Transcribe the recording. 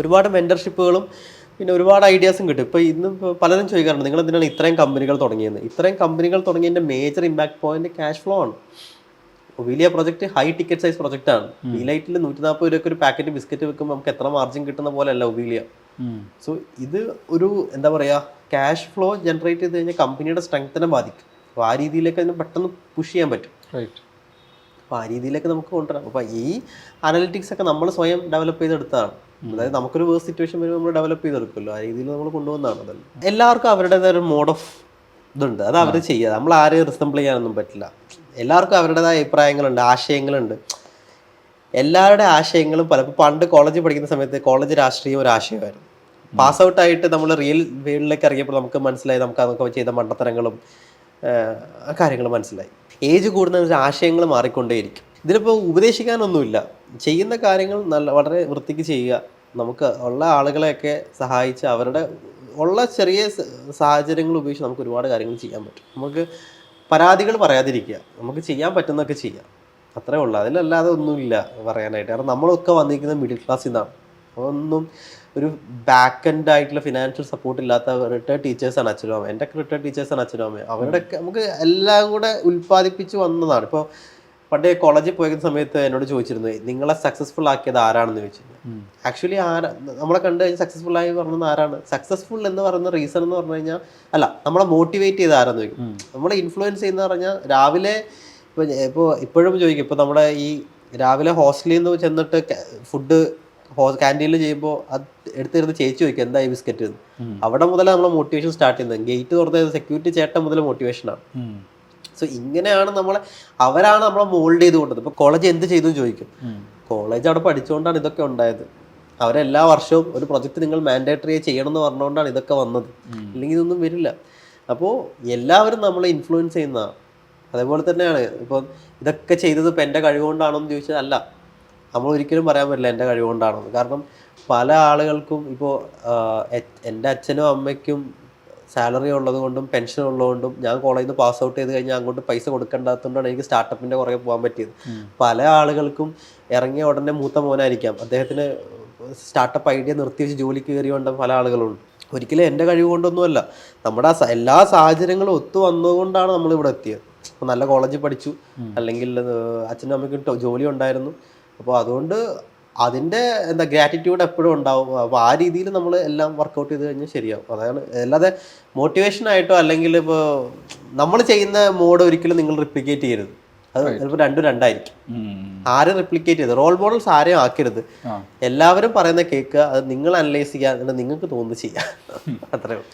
ഒരുപാട് മെന്റർഷിപ്പുകളും പിന്നെ ഒരുപാട് ഐഡിയാസും കിട്ടും. ഇപ്പോൾ ഇന്ന് പലരും ചോദിക്കാറുണ്ട് നിങ്ങൾ എന്തിനാണ് ഇത്രയും കമ്പനികൾ തുടങ്ങിയത് ഇത്രയും കമ്പനികൾ തുടങ്ങിയതിന്റെ major impact point cash flow ആണ്. വലിയ project high ticket size project ആണ്. വീലൈറ്റിൽ നൂറ്റി നാൽപ്പത് രൂപയ്ക്ക് ഒരു പാക്കറ്റ് ബിസ്ക്കറ്റ് വെക്കുമ്പോൾ നമുക്ക് എത്ര മാർജിൻ കിട്ടുന്ന പോലെയല്ല ഒബീലിയ സോ ഇത് ഒരു എന്താ പറയുക ക്യാഷ് ഫ്ലോ ജനറേറ്റ് ചെയ്ത് കഴിഞ്ഞാൽ കമ്പനിയുടെ സ്ട്രെങ്ത്തിനെ ബാധിക്കും. അപ്പോൾ ആ രീതിയിലേക്ക് അതിന് പെട്ടെന്ന് പുഷ് ചെയ്യാൻ പറ്റും. റൈറ്റ് അപ്പോൾ ആ രീതിയിലേക്ക് നമുക്ക് കൊണ്ടുവരാം. അപ്പോൾ ഈ അനലിറ്റിക്സ് ഒക്കെ നമ്മൾ സ്വയം ഡെവലപ്പ് ചെയ്തെടുത്തതാണ് അതായത് നമുക്കൊരു വേഴ്സ് സിറ്റുവേഷൻ വരുമ്പോൾ നമ്മൾ ഡെവലപ്പ് ചെയ്തെടുക്കുമല്ലോ. ആ രീതിയിൽ നമ്മൾ കൊണ്ടുവന്നതാണ് അതല്ല. എല്ലാവർക്കും അവരുടേതായ ഒരു മോഡ് ഓഫ് ഇതുണ്ട്. അത് അവർ ചെയ്യുക നമ്മൾ ആരെയും റിസംബിൾ ചെയ്യാനൊന്നും പറ്റില്ല. എല്ലാവർക്കും അവരുടേതായ അഭിപ്രായങ്ങളുണ്ട് ആശയങ്ങളുണ്ട്. എല്ലാവരുടെ ആശയങ്ങളും പലപ്പോൾ പണ്ട് കോളേജിൽ പഠിക്കുന്ന സമയത്ത് കോളേജ് രാഷ്ട്രീയം ഒരു ആശയമായിരുന്നു. പാസ് ഔട്ട് ആയിട്ട് നമ്മൾ റിയൽ വേൾഡിലേക്ക് ഇറങ്ങിയപ്പോൾ നമുക്ക് മനസ്സിലായി നമുക്ക് അതൊക്കെ ചെയ്ത മണ്ടത്തരങ്ങളും കാര്യങ്ങൾ മനസ്സിലായി. ഏജ് കൂടുന്ന ആശയങ്ങൾ മാറിക്കൊണ്ടേയിരിക്കും. ഇതിലിപ്പോൾ ഉപദേശിക്കാനൊന്നുമില്ല. ചെയ്യുന്ന കാര്യങ്ങൾ നല്ല വളരെ വൃത്തിക്ക് ചെയ്യുക. നമുക്ക് ഉള്ള ആളുകളെയൊക്കെ സഹായിച്ച് അവരുടെ ഉള്ള ചെറിയ സാഹചര്യങ്ങൾ ഉപയോഗിച്ച് നമുക്ക് ഒരുപാട് കാര്യങ്ങൾ ചെയ്യാൻ പറ്റും. നമുക്ക് പരാതികൾ പറയാതിരിക്കുക. നമുക്ക് ചെയ്യാൻ പറ്റുന്നതൊക്കെ ചെയ്യാം. അത്രേ ഉള്ളൂ. അതിലല്ലാതെ ഒന്നുമില്ല പറയാനായിട്ട്. കാരണം നമ്മളൊക്കെ വന്നിരിക്കുന്നത് മിഡിൽ ക്ലാസ്സിൽ നിന്നാണ് ഒന്നും ഒരു ബാക്ക് എൻഡ് ആയിട്ടുള്ള ഫിനാൻഷ്യൽ സപ്പോർട്ട് ഇല്ലാത്ത റിട്ടയർഡ് ടീച്ചേഴ്സാണ് അച്ഛനും അമ്മ എന്റെ റിട്ടയർഡ് ടീച്ചേഴ്സാണ് അച്ഛനും അമ്മയും. അവരുടെയൊക്കെ നമുക്ക് എല്ലാം കൂടെ ഉൽപ്പാദിപ്പിച്ച് വന്നതാണ്. ഇപ്പോൾ പണ്ട് കോളേജിൽ പോയ സമയത്ത് എന്നോട് ചോദിച്ചിരുന്നു നിങ്ങളെ സക്സസ്ഫുൾ ആക്കിയത് ആരാണെന്ന് ചോദിച്ചിരുന്നു? ആക്ച്വലി ആരാ നമ്മളെ കണ്ടു കഴിഞ്ഞാൽ സക്സസ്ഫുൾ ആയി പറഞ്ഞത് ആരാണ്? സക്സസ്ഫുൾ എന്ന് പറയുന്ന റീസൺ എന്ന് പറഞ്ഞു കഴിഞ്ഞാൽ അല്ല നമ്മളെ മോട്ടിവേറ്റ് ചെയ്ത് ആരാന്ന് ചോദിക്കും. നമ്മളെ ഇൻഫ്ലുവൻസ് ചെയ്യുന്ന പറഞ്ഞാൽ രാവിലെ ഇപ്പോൾ ഇപ്പോൾ ഇപ്പോഴും ചോദിക്കും ഇപ്പോൾ നമ്മുടെ ഈ രാവിലെ ഹോസ്റ്റലിൽ നിന്ന് ചെന്നിട്ട് ഫുഡ് ക്യാന്റീനിൽ ചെയ്യുമ്പോൾ അത് എടുത്തിരുന്ന് ചേച്ചി ചോദിക്കും എന്താ ഈ ബിസ്ക്കറ്റ് എന്ന് അവിടെ മുതൽ നമ്മൾ മോട്ടിവേഷൻ സ്റ്റാർട്ട് ചെയ്യുന്നത്. ഗേറ്റ് തുറന്നത് സെക്യൂരിറ്റി ചേട്ടൻ മുതൽ മോട്ടിവേഷനാണ് സോ ഇങ്ങനെയാണ് നമ്മളെ അവരാണ് നമ്മളെ മോൾഡ് ചെയ്ത് കൊണ്ടത് ഇപ്പോൾ കോളേജ് എന്ത് ചെയ്തു ചോദിക്കും. കോളേജ് അവിടെ പഠിച്ചുകൊണ്ടാണ് ഇതൊക്കെ ഉണ്ടായത്. അവരെല്ലാ വർഷവും ഒരു പ്രൊജക്റ്റ് നിങ്ങൾ മാൻഡേറ്ററി ചെയ്യണം എന്ന് പറഞ്ഞുകൊണ്ടാണ് ഇതൊക്കെ വന്നത്. ഇല്ലെങ്കിൽ ഇതൊന്നും വരില്ല. അപ്പോൾ എല്ലാവരും നമ്മളെ ഇൻഫ്ലുവൻസ് ചെയ്യുന്ന അതേപോലെ തന്നെയാണ്. ഇപ്പോൾ ഇതൊക്കെ ചെയ്തത് ഇപ്പം എന്റെ കഴിവുകൊണ്ടാണോ എന്ന് ചോദിച്ചാൽ അല്ല. നമ്മൾ ഒരിക്കലും പറയാൻ പറ്റില്ല എന്റെ കഴിവുകൊണ്ടാണെന്ന്. കാരണം പല ആളുകൾക്കും ഇപ്പോൾ എന്റെ അച്ഛനും അമ്മയ്ക്കും സാലറി ഉള്ളത് കൊണ്ടും പെൻഷൻ ഉള്ളതുകൊണ്ടും ഞാൻ കോളേജിൽ നിന്ന് പാസ് ഔട്ട് ചെയ്ത് കഴിഞ്ഞാൽ അങ്ങോട്ട് പൈസ കൊടുക്കേണ്ടാത്തതുകൊണ്ടാണ് എനിക്ക് സ്റ്റാർട്ടപ്പിന്റെ കുറേ പോകാൻ പറ്റിയത്. പല ആളുകൾക്കും ഇറങ്ങിയ ഉടനെ മൂത്ത മോനായിരിക്കാം. അദ്ദേഹത്തിന് സ്റ്റാർട്ടപ്പ് ഐഡിയ നിർത്തി വെച്ച് ജോലിക്ക് കൊണ്ട പല ആളുകളുണ്ട്. ഒരിക്കലും എന്റെ കഴിവ് കൊണ്ടൊന്നുമല്ല നമ്മുടെ എല്ലാ സാഹചര്യങ്ങളും ഒത്തു വന്നതുകൊണ്ടാണ് നമ്മൾ ഇവിടെ എത്തിയത്. നല്ല കോളേജിൽ പഠിച്ചു. അല്ലെങ്കിൽ അച്ഛനും അമ്മയ്ക്കും ജോലി ഉണ്ടായിരുന്നു. അപ്പോൾ അതുകൊണ്ട് അതിന്റെ എന്താ ഗ്രാറ്റിറ്റ്യൂഡ് എപ്പോഴും ഉണ്ടാവും. അപ്പോൾ ആ രീതിയിൽ നമ്മൾ എല്ലാം വർക്കൗട്ട് ചെയ്ത് കഴിഞ്ഞാൽ ശരിയാവും. അതാണ് അല്ലാതെ മോട്ടിവേഷൻ ആയിട്ടോ അല്ലെങ്കിൽ ഇപ്പോൾ നമ്മൾ ചെയ്യുന്ന മോഡ് ഒരിക്കലും നിങ്ങൾ റിപ്ലിക്കേറ്റ് ചെയ്യരുത്. അത് ചിലപ്പോൾ രണ്ടും രണ്ടായിരിക്കും. ആരും റിപ്ലിക്കേറ്റ് ചെയ്ത് റോൾ മോഡൽസ് ആരെയും ആക്കരുത്. എല്ലാവരും പറയുന്ന കേൾക്കുക അത് നിങ്ങൾ അനലൈസ് ചെയ്യുക എന്നിട്ട് നിങ്ങൾക്ക് തോന്നുന്നത് ചെയ്യുക അത്രേ ഉള്ളൂ.